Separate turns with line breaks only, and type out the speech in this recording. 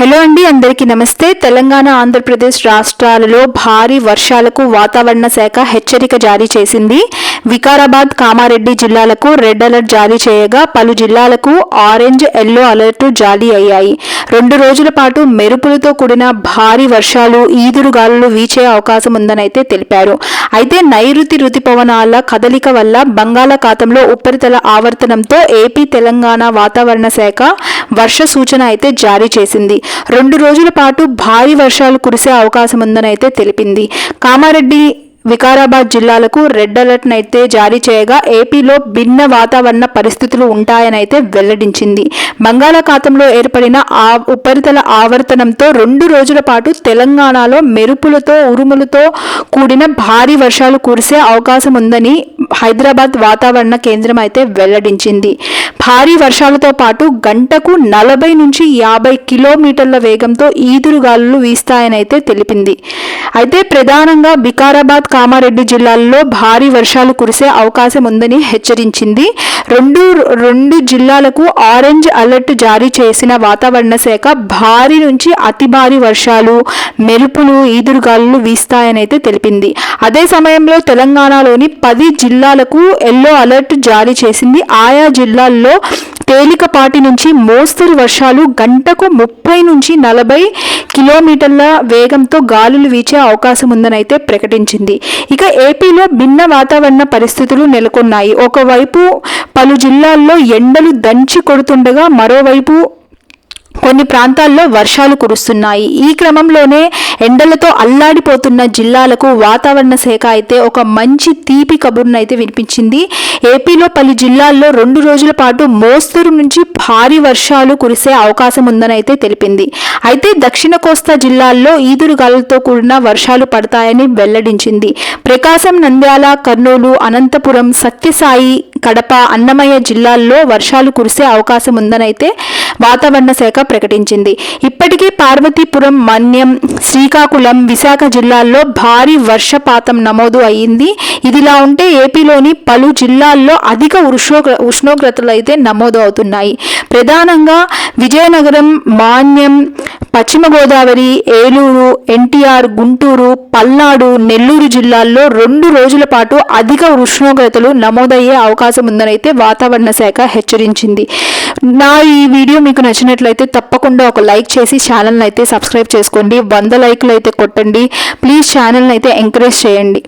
Hello అండి అందరికీ నమస్తే. తెలంగాణ ఆంధ్రప్రదేశ్ రాష్ట్రాలలో భారీ వర్షాలకు వాతావరణ శాఖ హెచ్చరిక జారీ చేసింది. వికారాబాద్ కామారెడ్డి జిల్లాలకు రెడ్ అలర్ట్ జారీ చేయగా పలు జిల్లాలకు ఆరెంజ్ ఎల్లో అలర్ట్ జారీ అయ్యాయి. రెండు రోజుల పాటు మెరుపులతో కూడిన భారీ వర్షాలు ఈదురుగాలులు వీచే అవకాశం ఉందని అయితే తెలిపారు. అయితే నైరుతి రుతుపవనాల కదలిక వల్ల బంగాళాఖాతంలో ఉపరితల ఆవర్తనంతో ఏపీ తెలంగాణ వాతావరణ శాఖ వర్ష సూచన అయితే జారీ చేసింది. రెండు రోజుల పాటు భారీ వర్షాలు కురిసే అవకాశం ఉందని అయితే తెలిపింది. కామారెడ్డి వికారాబాద్ జిల్లాలకు రెడ్ అలర్ట్ అయితే జారీ చేయగా ఏపీలో భిన్న వాతావరణ పరిస్థితులు ఉంటాయనైతే వెల్లడించింది. బంగాళాఖాతంలో ఏర్పడిన ఆ ఉపరితల ఆవర్తనంతో రెండు రోజుల పాటు తెలంగాణలో మెరుపులతో ఉరుములతో కూడిన భారీ వర్షాలు కురిసే అవకాశం ఉందని హైదరాబాద్ వాతావరణ కేంద్రం అయితే వెల్లడించింది. భారీ వర్షాలతో పాటు గంటకు నలభై నుంచి యాభై కిలోమీటర్ల వేగంతో ఈదురుగాలులు వీస్తాయనైతే తెలిపింది. అయితే ప్రధానంగా వికారాబాద్ కామారెడ్డి జిల్లాల్లో భారీ వర్షాలు కురిసే అవకాశం ఉందని హెచ్చరించింది. రెండు రెండు జిల్లాలకు ఆరెంజ్ అలర్ట్ జారీ చేసిన వాతావరణ శాఖ భారీ నుంచి అతి భారీ వర్షాలు మెరుపులు ఈదురుగాలులు వీస్తాయని అయితే తెలిపింది. అదే సమయంలో తెలంగాణలోని పది జిల్లా జిల్లాలకు ఎల్లో అలర్ట్ జారీ చేసింది. ఆయా జిల్లాల్లో తేలికపాటి నుంచి మోస్తరు వర్షాలు గంటకు ముప్పై నుంచి నలభై కిలోమీటర్ల వేగంతో గాలులు వీచే అవకాశం ఉందని అయితే ప్రకటించింది. ఇక ఏపీలో భిన్న వాతావరణ పరిస్థితులు నెలకొన్నాయి. ఒకవైపు పలు జిల్లాల్లో ఎండలు దంచి కొడుతుండగా మరోవైపు కొన్ని ప్రాంతాల్లో వర్షాలు కురుస్తున్నాయి. ఈ క్రమంలోనే ఎండలతో అల్లాడిపోతున్న జిల్లాలకు వాతావరణ శాఖ అయితే ఒక మంచి తీపి కబుర్ను అయితే వినిపించింది. ఏపీలో పలు జిల్లాల్లో రెండు రోజుల పాటు మోస్తరు నుంచి భారీ వర్షాలు కురిసే అవకాశం ఉందని అయితే తెలిపింది. అయితే దక్షిణ కోస్తా జిల్లాల్లో ఈదురుగాలతో కూడిన వర్షాలు పడతాయని వెల్లడించింది. ప్రకాశం నంద్యాల కర్నూలు అనంతపురం సత్యసాయి కడప అన్నమయ్య జిల్లాల్లో వర్షాలు కురిసే అవకాశం ఉందనైతే వాతావరణ శాఖ ప్రకటించింది. ఇప్పటికే పార్వతీపురం మన్యం శ్రీకాకుళం విశాఖ జిల్లాల్లో భారీ వర్షపాతం నమోదు అయ్యింది ఇదిలా ఉంటే ఏపీలోని పలు జిల్లాల్లో అధిక ఉష్ణోగ్ర ఉష్ణోగ్రతలు అయితే నమోదు అవుతున్నాయి. ప్రధానంగా విజయనగరం మాన్యం పశ్చిమ గోదావరి ఏలూరు ఎన్టీఆర్ గుంటూరు పల్నాడు నెల్లూరు జిల్లాల్లో రెండు రోజుల పాటు అధిక ఉష్ణోగ్రతలు నమోదయ్యే అవకాశం ఉందని అయితే వాతావరణ శాఖ హెచ్చరించింది. నా ఈ వీడియో మీకు నచ్చినట్లయితే తప్పకుండా ఒక లైక్ చేసి ఛానల్ని అయితే సబ్స్క్రైబ్ చేసుకోండి. వంద లైక్లు అయితే కొట్టండి. ప్లీజ్ ఛానల్ని అయితే ఎంకరేజ్ చేయండి.